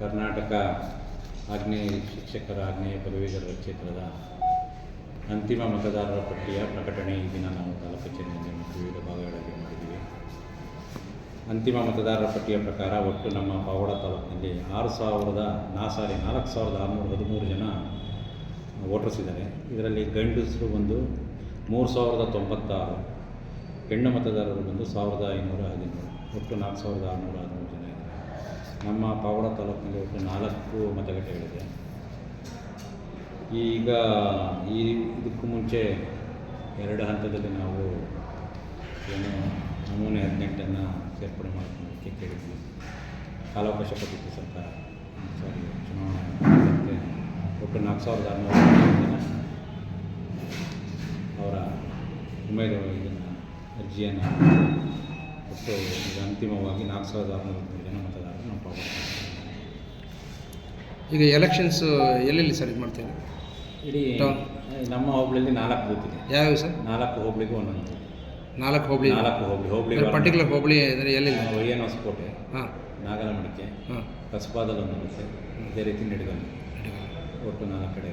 ಕರ್ನಾಟಕ ಆಗ್ನೇಯ ಶಿಕ್ಷಕರ ಆಗ್ನೇಯ ಪದವೀಧರ ಕ್ಷೇತ್ರದ ಅಂತಿಮ ಮತದಾರರ ಪಟ್ಟಿಯ ಪ್ರಕಟಣೆ ಈ ದಿನ ನಾವು ತಾಲೂಕು ಕಚೇರಿಯಲ್ಲಿ ಮತ್ತು ವಿವಿಧ ಭಾಗಗಳಲ್ಲಿ ಮಾಡಿದ್ದೀವಿ. ಅಂತಿಮ ಮತದಾರರ ಪಟ್ಟಿಯ ಪ್ರಕಾರ ಒಟ್ಟು ನಮ್ಮ ಪಾವಡ ತಾಲೂಕಿನಲ್ಲಿ ಆರು ಸಾವಿರದ ನಾ ಸಾರಿ ನಾಲ್ಕು ಸಾವಿರದ ಆರುನೂರ ಹದಿಮೂರು ಜನ ವೋಟರ್ಸ್ ಇದ್ದಾರೆ. ಇದರಲ್ಲಿ ಗಂಡಸರು ಬಂದು ಮೂರು ಸಾವಿರದ ತೊಂಬತ್ತಾರು, ಹೆಣ್ಣು ಮತದಾರರು ಬಂದು ಸಾವಿರದ ಐನೂರ ಹದಿಮೂರು, ಒಟ್ಟು ನಾಲ್ಕು ಸಾವಿರದ ಆರುನೂರ ಹದಿಮೂರು ಜನ ನಮ್ಮ ಪಾವಡ ತಾಲೂಕಿನಲ್ಲಿ ಒಟ್ಟು ನಾಲ್ಕು ಮತಗಟ್ಟೆಗಳಿದೆ. ಈಗ ಈ ಇದಕ್ಕೂ ಮುಂಚೆ ಎರಡು ಹಂತದಲ್ಲಿ ನಾವು ಏನು ನಮೂನೆ ಹದಿನೆಂಟನ್ನು ಸೇರ್ಪಡೆ ಮಾಡ್ಕೊಳ್ಳೋದಕ್ಕೆ ಕೇಳಿದ್ವಿ. ಕಾಲಾವಕಾಶ ಕೊಟ್ಟಿತ್ತು ಸರ್ಕಾರ. ಸಾರಿ, ಚುನಾವಣೆ ಒಟ್ಟು ನಾಲ್ಕು ಸಾವಿರದ ಜನ ಅವರ ಉಮೇದುವಾರ ಇದನ್ನು ಅರ್ಜಿಯನ್ನು ಒಟ್ಟು ಈಗ ಅಂತಿಮವಾಗಿ ನಾಲ್ಕು ಸಾವಿರದ ಆರುನೂರ ಜನ ಪಾವಡ ಈಗ ಎಲೆಕ್ಷನ್ಸ್ ಎಲ್ಲೆಲ್ಲಿ ಸರ್ ಇದು ಮಾಡ್ತೀರಿ? ಇಡೀ ಟೌನ್. ನಮ್ಮ ಹೋಬಳಿಯಲ್ಲಿ ನಾಲ್ಕು ಬೂತ್ ಇದೆ. ಯಾವ್ಯಾವ ಸರ್? ನಾಲ್ಕು ಹೋಬಳಿಗೂ ಒಂದೊಂದು. ನಾಲ್ಕು ಹೋಬಳಿ. ನಾಲ್ಕು ಹೋಬಳಿ. ಹೋಬಳಿ ಪರ್ಟಿಕ್ಯುಲರ್ ಹೋಬಳಿ ಅಂದರೆ ಎಲ್ಲೆಲ್ಲಿ ಏನು ಹೊಸಕೋಟೆ ಹಾಂ. ನಾಗಲಮಡಿಕೆ ಹಾಂ. ಕಸಬಾದಲ್ಲಿ ಒಂದು ಬರುತ್ತೆ ಅದೇ ರೀತಿ ನಡೆದ ಒಟ್ಟು ನಾಲ್ಕು ಕಡೆ.